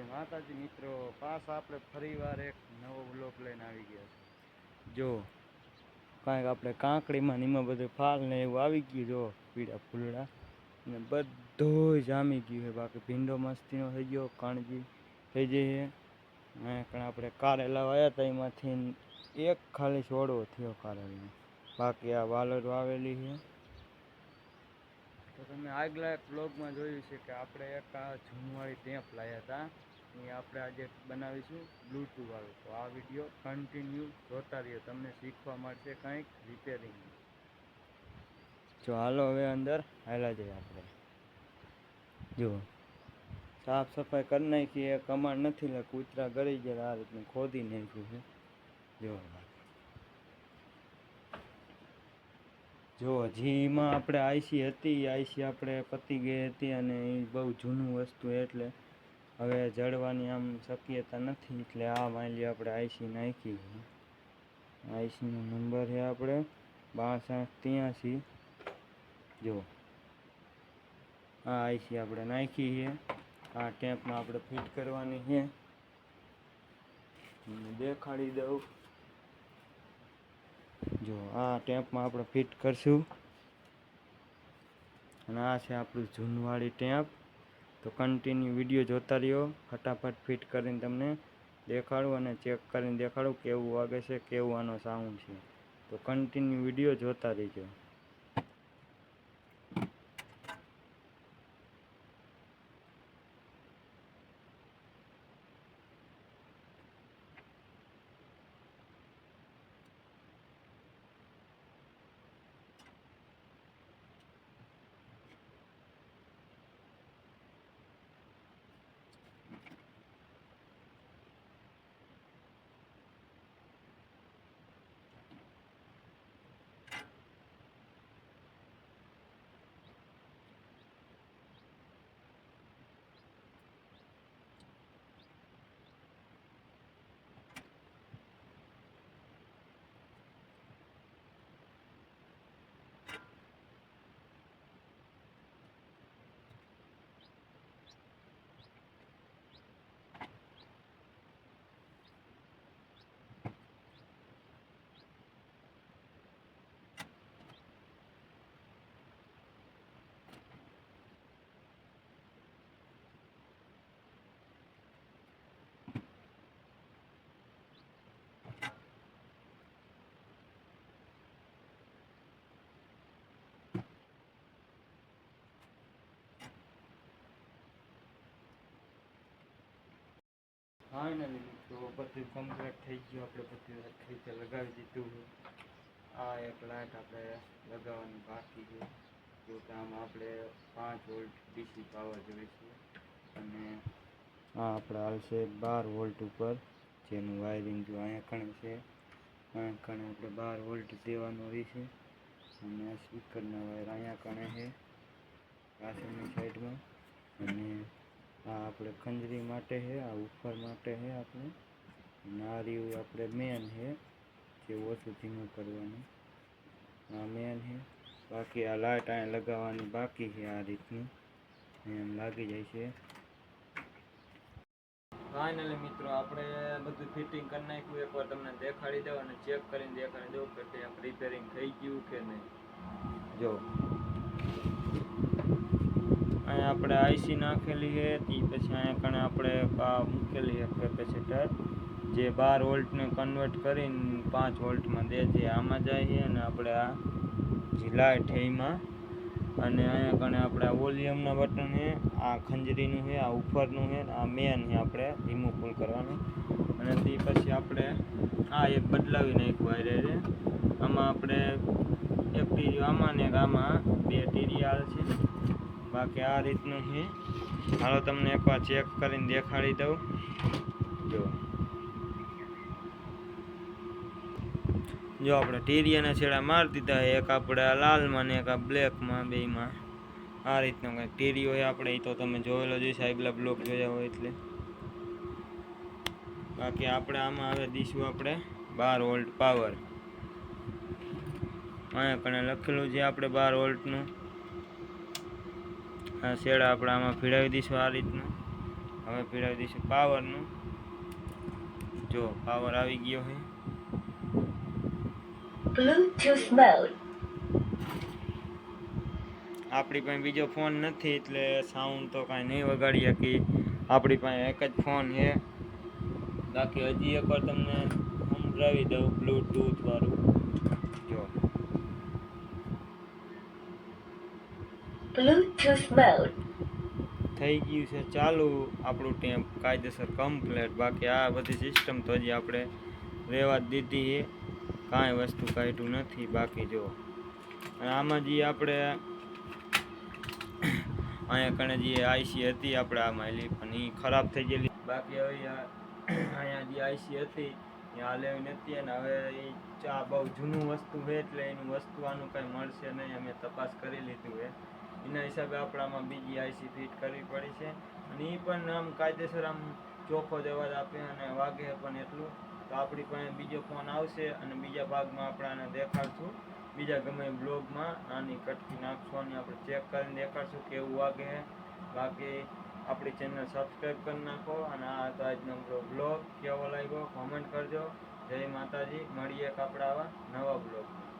માતાજી મિત્રો, પાસ આપણે ફરીવાર એક નવો બ્લોક લઈને આવી ગયા છે જો, કાંઈક આપણે કાંકડીમાં ને એમાં બધું ફાલ ને એવું આવી ગયું, જો, પીળા ફૂલડા. ને બધું જામી ગયું છે, બાકી ભીંડો મસ્તીનો થઈ ગયો, કણજી થઈ જઈ છે. અને આપણે કારેલા વાયા હતા એમાંથી એક ખાલી છોડવો થયો કારેલાનો બાકી આ વાલર વાવેલી છે. તો તમે આગલા એક બ્લોગમાં જોયું છે કે આપણે એક આ જૂનવાળી ટેપ લાવ્યા હતા. એ આપણે આજે બનાવીશું બ્લૂટૂથ વાળું. તો આ વીડિયો કન્ટિન્યુ જોતા રહ્યો તમને શીખવા મળશે કંઈક રિપેરિંગ જો હાલો હવે અંદર હાલા જઈએ આપણે. જુઓ સાફ સફાઈ કરી નાખી. એ કમાડ નથી એટલે કૂતરા ગળી ગયા આ રીતનું ખોદી નાખ્યું છે. જુઓ જો જીમાં આપણે આઈસી હતી, આઈસી આપણે પતી ગઈ હતી અને એ બહુ જૂનું વસ્તુ એટલે હવે જળવાની આમ શક્યતા નથી, એટલે આ માલી આપણે આઈસી નાખી. આઈસીનો નંબર છે આપણે બાસઠ ત્યાંસી. જો, આ આઈસી આપણે નાખી છે. આ ટેપમાં આપણે ફિટ કરવાની છે. દેખાડી દઉં. જો આ ટેમ્પમાં આપણે ફિટ કરશું. અને આ છે આપણું જૂનવાળી ટેમ્પ. તો કન્ટિન્યુ વીડિયો જોતા રહ્યો. ફટાફટ ફિટ કરીને તમને દેખાડું અને ચેક કરીને દેખાડું કેવું વાગે છે, કેવું આનો સાઉન્ડ છે. તો કન્ટિન્યુ વીડિયો જોતા રહેજો. ફાઇનલી તો બધું કમ્પ્લીટ થઈ ગયું. આપણે બધું સરખી રીતે લગાવી દીધું. આ એક લાઇટ આપણે લગાવવાની બાકી છે. જો કે આમાં આપણે પાંચ વોલ્ટ ડીસી પાવર જોઈએ છે. અને આ આપણે હાલશે બાર વોલ્ટ ઉપર. જેનું વાયરિંગ જો અહીંયા કણે છે અહીંયા કણે આપણે બાર વોલ્ટ દેવાનું હોય છે. અને સ્પીકરના વાયર અહીંયા કણે છે. પાછળની સાઈડમાં અને આ આપણે ખંજરી માટે છે આ ઉપર માટે છે આપણે. નારી આપણે મેન છે જે ઓછું ધીમું કરવાનું. આ મેન છે બાકી આ લાઇટ અહીંયા લગાવવાની બાકી છે આ રીતની. એમ લાગી જાય છે. ફાઇનલી મિત્રો, આપણે બધું ફિટિંગ કરી નાખ્યું. એકવાર તમને દેખાડી દઉં અને ચેક કરીને દેખાડી દઉં કે તે રિપેરિંગ થઈ ગયું કે નહીં. જો. અહીંયા આપણે આઈસી નાખેલી છે, તે પછી અહીંયા કણે આપણે મૂકેલી છે કેપેસિટર. જે બાર વોલ્ટને કન્વર્ટ કરીને પાંચ વોલ્ટમાં દે છે. આમાં જાય છે અને આપણે આ જે લાઇટ એમાં. અને અહીંયા કણે આપણે આ વોલ્યુમના બટન છે, આ ખંજરીનું છે, આ ઉપરનું છે, આ મેન છે આપણે ફૂલ કરવાનું. અને તે પછી આપણે આ એક બદલાવી નાખ્યું રહે છે. આમાં આપણે એક ટીરી આમાં ને આમાં બે ટીરી આવે છે. બાકી આ રીતનું છે. હાલો તમને એકવાર ચેક કરીને દેખાડી દઉં. જો. જો આપણે ટીરિયાના છેડા મારી દીધા એક આપણે લાલમાં ને એક આ બ્લેકમાં બેમાં આ રીતનો કંઈક ટીરી હોય આપણે. એ તો તમે જોયેલો જોઈશે આગલા બ્લોક જોયા હોય એટલે. બાકી આપણે આમાં હવે દઈશું આપણે બાર વોલ્ટ પાવર અહીંયા કણે લખેલું છે આપણે બાર વોલ્ટનું. શેડા આપણે આમાં ભીડાવી દઈશું આ રીતનું. હવે ભીડાવી દઈશું પાવરનું. જો પાવર આવી ગયો છે. આપણી પાસે બીજો ફોન નથી એટલે સાઉન્ડ તો કાંઈ નહીં વગાડી શકી આપણી પાસે એક જ ફોન છે. બાકી હજી એકવાર તમને સમજાવી દઉં બ્લૂટૂથ વાળું જો Bluetooth મોડ થઈ ગયું છે ચાલુ. આપણું ટેમ્પ કાયદેસર કમ્પ્લેટ બાકી આ બધી સિસ્ટમ તો હજી આપણે રહેવા દીધી છે. કાંઈ વસ્તુ કાઢ્યું નથી. બાકી જો. આમાં જે આપણે અહીંયા કણે જે આઈસી હતી, આપણે આમાં એલી પણ એ ખરાબ થઈ ગયેલી. બાકી હવે અહીંયા જે આઈસી હતી, એ હાલે નથી અને હવે એ ચા બહુ જૂનું વસ્તુ છે, એટલે એનું વસ્તુ આનું કાંઈ મળશે નહીં. અમે તપાસ કરી લીધું છે. એના હિસાબે આપણામાં બીજી આઈસી ફિટ કરવી પડી છે. અને એ પણ આમ કાયદેસર આમ ચોખ્ખો જ અવાજ આપે અને વાગે પણ એટલું. તો આપણી પાસે બીજો ફોન આવશે અને બીજા ભાગમાં આપણાને દેખાડશું. બીજા ગમે બ્લોગમાં આની કટકી નાખશું અને આપણે ચેક કરીને દેખાડશું કેવું વાગે બાકી આપણી ચેનલ સબસ્ક્રાઈબ કરી નાખો અને આ હતો આજનો બ્લોગ કેવો લાગ્યો? કોમેન્ટ કરજો. જય માતાજી. મળીએ એક આપણા આવા નવા બ્લોગમાં